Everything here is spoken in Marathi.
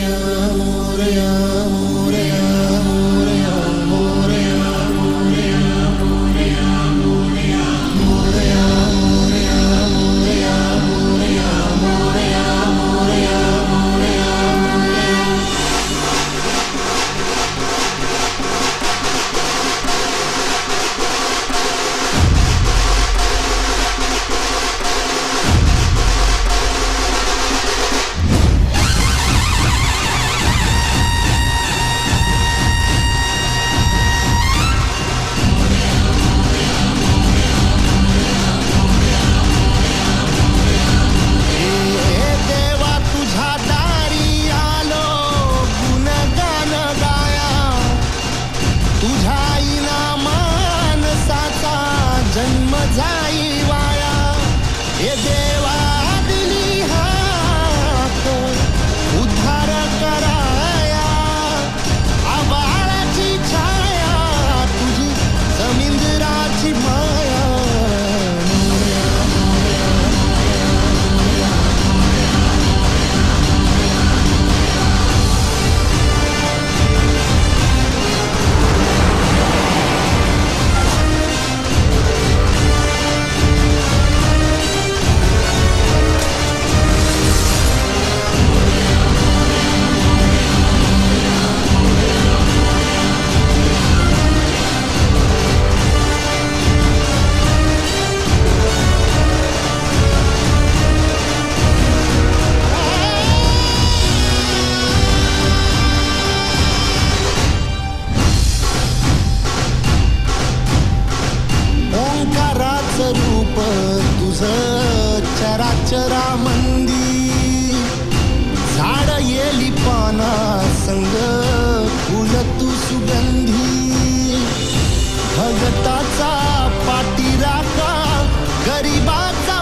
you. गरीबाचा पाठीराखा गरीबाचा